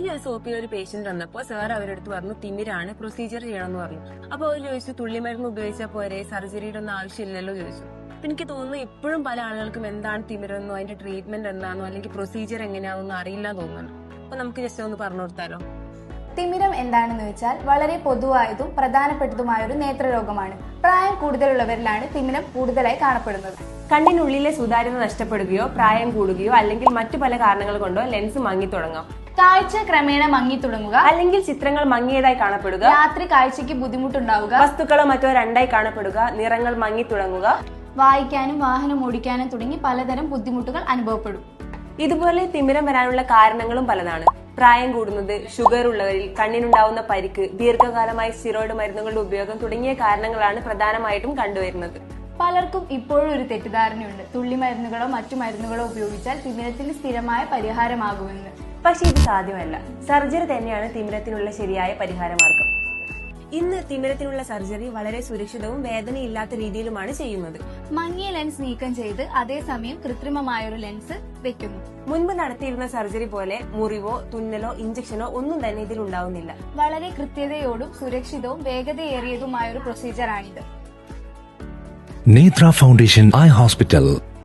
കഴിഞ്ഞ ദിവസം ഒ പിയിൽ ഒരു പേഷ്യന്റ് വന്നപ്പോൾ സാർ അവരെടുത്ത് പറഞ്ഞു തിമിരാണ് പ്രൊസീജിയർ ചെയ്യണമെന്ന് പറഞ്ഞു. അപ്പൊ അവർ ചോദിച്ചു തുള്ളിമരുന്ന് ഉപയോഗിച്ചാൽ പോരെ? സർജറിയുടെ ഒന്നും ആവശ്യമില്ലല്ലോ ചോദിച്ചു. അപ്പൊ എനിക്ക് തോന്നുന്നു ഇപ്പോഴും പല ആളുകൾക്കും എന്താണ് തിമിരെന്നോ അതിന്റെ ട്രീറ്റ്മെന്റ് എന്താണോ അല്ലെങ്കിൽ പ്രൊസീജിയർ എങ്ങനെയാണെന്നോ അറിയില്ല തോന്നുന്നു. അപ്പൊ നമുക്ക് ജസ്റ്റ് ഒന്ന് പറഞ്ഞു കൊടുത്താലോ? തിമിരം എന്താണെന്ന് വെച്ചാൽ വളരെ പൊതുവായതും പ്രധാനപ്പെട്ടതുമായ ഒരു നേത്രരോഗമാണ്. പ്രായം കൂടുതലുള്ളവരിലാണ് തിമിരം കൂടുതലായി കാണപ്പെടുന്നത്. കണ്ണിനുള്ളിലെ സുതാര്യത നഷ്ടപ്പെടുകയോ പ്രായം കൂടുകയോ അല്ലെങ്കിൽ മറ്റു പല കാരണങ്ങൾ കൊണ്ടോ ലെൻസ് മങ്ങി തുടങ്ങാം. കാഴ്ച ക്രമേണ മങ്ങി തുടങ്ങുക. അല്ലെങ്കിൽ ചിത്രങ്ങൾ മങ്ങിയതായി കാണപ്പെടുക. രാത്രി കാഴ്ചയ്ക്ക് ബുദ്ധിമുട്ടുണ്ടാവുക. വസ്തുക്കളോ മറ്റോ രണ്ടായി കാണപ്പെടുക. നിറങ്ങൾ മങ്ങി തുടങ്ങുക. വായിക്കാനും വാഹനം ഓടിക്കാനും തുടങ്ങി പലതരം ബുദ്ധിമുട്ടുകൾ അനുഭവപ്പെടും. ഇതുപോലെ തിമിരം വരാനുള്ള കാരണങ്ങളും പലതാണ്. പ്രായം കൂടുന്നത് ഷുഗർ ഉള്ളവരിൽ കണ്ണിനുണ്ടാവുന്ന പരിക്ക് ദീർഘകാലമായി സ്റ്റിറോയിഡ് മരുന്നുകളുടെ ഉപയോഗം തുടങ്ങിയ കാരണങ്ങളാണ് പ്രധാനമായിട്ടും കണ്ടുവരുന്നത്. പലർക്കും ഇപ്പോഴും ഒരു തെറ്റിദ്ധാരണയുണ്ട്. തുള്ളി മരുന്നുകളോ മറ്റു മരുന്നുകളോ ഉപയോഗിച്ചാൽ തിമിരത്തിന് സ്ഥിരമായ പരിഹാരമാകുമെന്ന്. പക്ഷെ ഇത് സാധ്യമല്ല. സർജറി തന്നെയാണ് തിമിരത്തിനുള്ള ശരിയായ പരിഹാരമാർഗം. ഇന്ന് തിമിരത്തിനുള്ള സർജറി വളരെ സുരക്ഷിതവും വേദനയില്ലാത്ത രീതിയിലുമാണ് ചെയ്യുന്നത്. മങ്ങിയ ലെൻസ് നീക്കം ചെയ്ത് അതേസമയം കൃത്രിമമായൊരു ലെൻസ് വെക്കുന്നു. മുൻപ് നടത്തിയിരുന്ന സർജറി പോലെ മുറിവോ തുന്നലോ ഇഞ്ചക്ഷനോ ഒന്നും തന്നെ ഇതിൽ ഉണ്ടാവുന്നില്ല. വളരെ കൃത്യതയോടും സുരക്ഷിതവും വേഗതയേറിയതുമായ ഒരു പ്രൊസീജിയറാണിത് നേത്ര ഫൗണ്ടേഷൻ ഐ ഹോസ്പിറ്റൽ